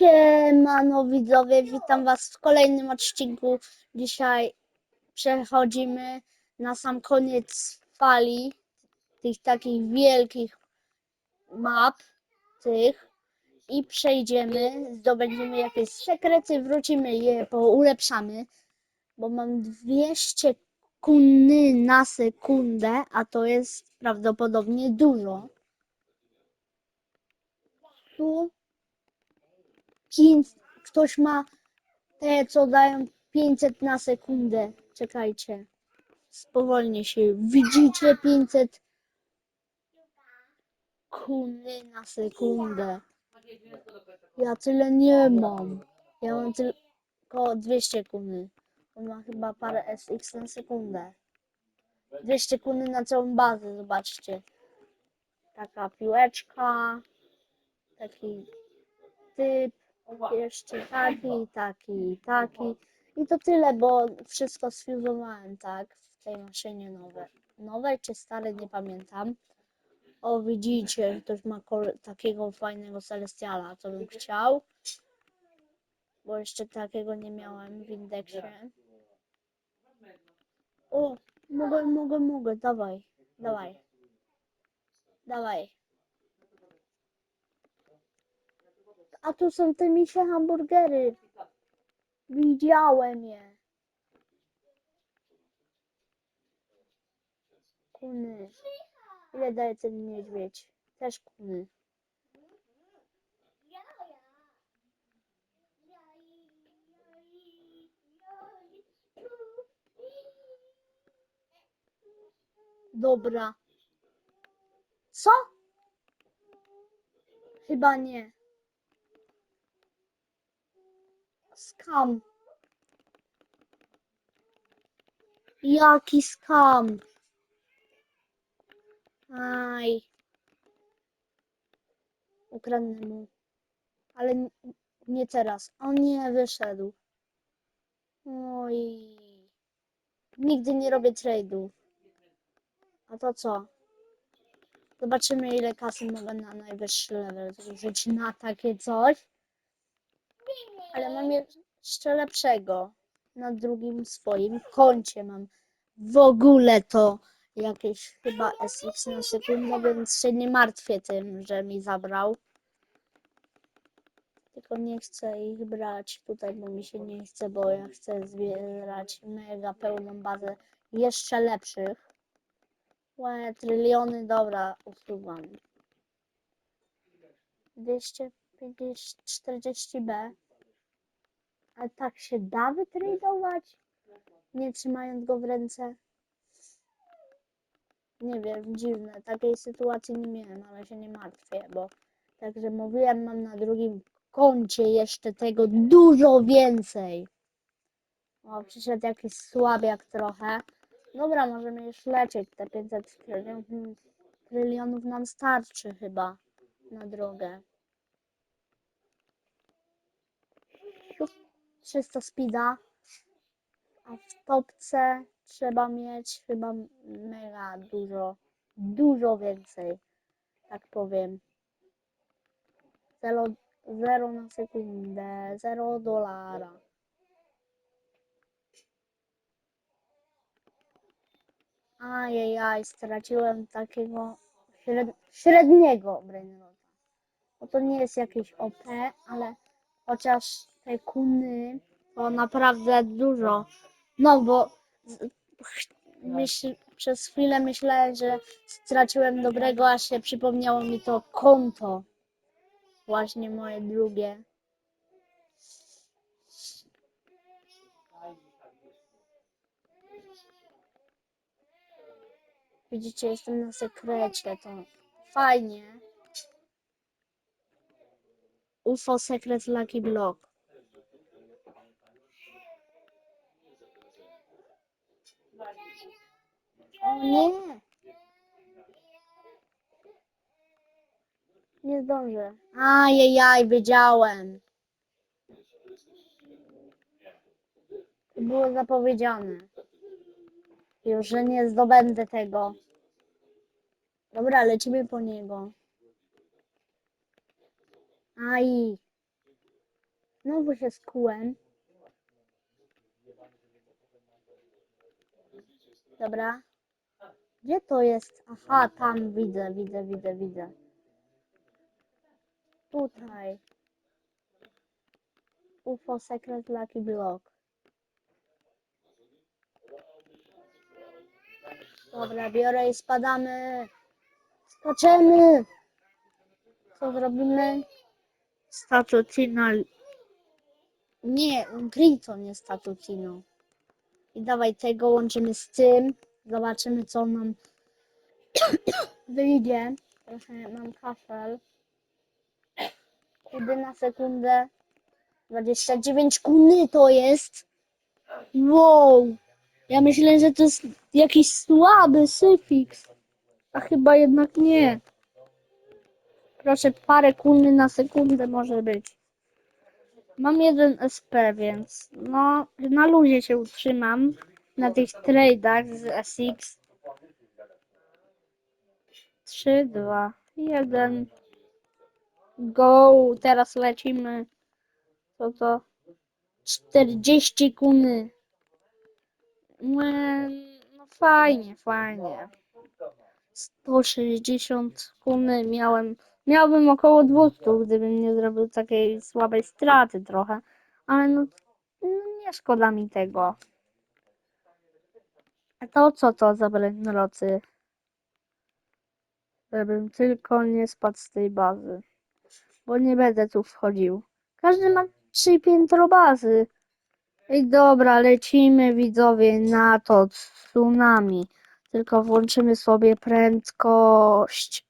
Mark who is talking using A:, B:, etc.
A: Siemano widzowie, witam was w kolejnym odcinku. Dzisiaj przechodzimy na sam koniec fali tych takich wielkich map tych i przejdziemy, zdobędziemy jakieś sekrety, wrócimy je, poulepszamy, bo mam 200 kuny na sekundę, a to jest prawdopodobnie dużo. Tu ktoś ma te, co dają 500 na sekundę. Czekajcie. Spowolnię się. Widzicie 500 kuny na sekundę. Ja tyle nie mam. Ja mam tylko 200 kuny. On ma chyba parę SX na sekundę. 200 kuny na całą bazę, zobaczcie. Taka piłeczka. Taki typ. Jeszcze taki, taki, taki. I to tyle, bo wszystko sfuzowałem, tak, w tej maszynie nowe. Nowe czy stare, nie pamiętam. O, widzicie, ktoś ma takiego fajnego Celestiala, co bym chciał. Bo jeszcze takiego nie miałem w indeksie. O, mogę, mogę, mogę, dawaj, dawaj. Dawaj. A tu są te misie hamburgery. Widziałem je. Kuny. Ile daje ten niedźwiedź? Też kuny. Dobra. Co? Chyba nie. Skam. Jaki skam? Aj. Ukradnę mu. Ale nie teraz. On nie wyszedł. Oj. Nigdy nie robię trade'ów. A to co? Zobaczymy ile kasy mogę na najwyższy level zużyć na takie coś. Ale mam jeszcze lepszego. Na drugim swoim koncie mam w ogóle to jakieś chyba SX na sekundę, więc się nie martwię tym, że mi zabrał. Tylko nie chcę ich brać tutaj, bo mi się nie chce, bo ja chcę zbierać mega pełną bazę jeszcze lepszych. Łe, tryliony, dobra, usuwam. 240B. Ale tak się da wytradować? Nie trzymając go w ręce? Nie wiem, dziwne. Takiej sytuacji nie miałem, ale się nie martwię, bo także mówiłem, mam na drugim koncie jeszcze tego dużo więcej. O, przyszedł jakiś słabiak trochę. Dobra, możemy już lecieć. Te 500 trylionów, trylionów nam starczy chyba na drogę. Siup, 300 speeda. A w topce trzeba mieć chyba mega dużo, dużo więcej. Tak powiem. 0, 0 na sekundę, 0 dolara. Ajajaj, straciłem takiego śred, średniego brainrota. Bo to nie jest jakieś OP, ale chociaż kuny to naprawdę dużo. No bo myśl, przez chwilę myślałem, że straciłem dobrego, aż się przypomniało mi to konto. Właśnie moje drugie. Widzicie, jestem na sekrecie, to fajnie. UFO Secret Lucky Block. O nie! Nie zdążę. Ajajaj, wiedziałem. To było zapowiedziane. Już, że nie zdobędę tego. Dobra, lecimy po niego. Aj. Znowu się skułem. Dobra. Gdzie to jest? Aha, tam widzę, widzę, widzę, widzę. Tutaj. UFO Secret Lucky Block. Dobra, biorę i spadamy. Skaczemy. Co zrobimy? Statucina. Nie, Grinton jest statuciną. I dawaj tego łączymy z tym. Zobaczymy co nam wyjdzie. Trochę mam kafel. Kudy na sekundę. 29 kuny to jest. Wow. Ja myślę, że to jest jakiś słaby sufiks. A chyba jednak nie. Proszę, parę kuny na sekundę może być. Mam jeden SP, więc no na luzie się utrzymam na tych trade'ach z SX. 3, 2, 1. Go! Teraz lecimy. Co to? 40 kuny. No fajnie, fajnie. 160 kuny miałem. Miałbym około 200, gdybym nie zrobił takiej słabej straty trochę. Ale no, no nie szkoda mi tego. A to co to za brędrocy? Żebym tylko nie spadł z tej bazy. Bo nie będę tu wchodził. Każdy ma trzy piętro bazy. Ej, dobra, lecimy widzowie na to tsunami. Tylko włączymy sobie prędkość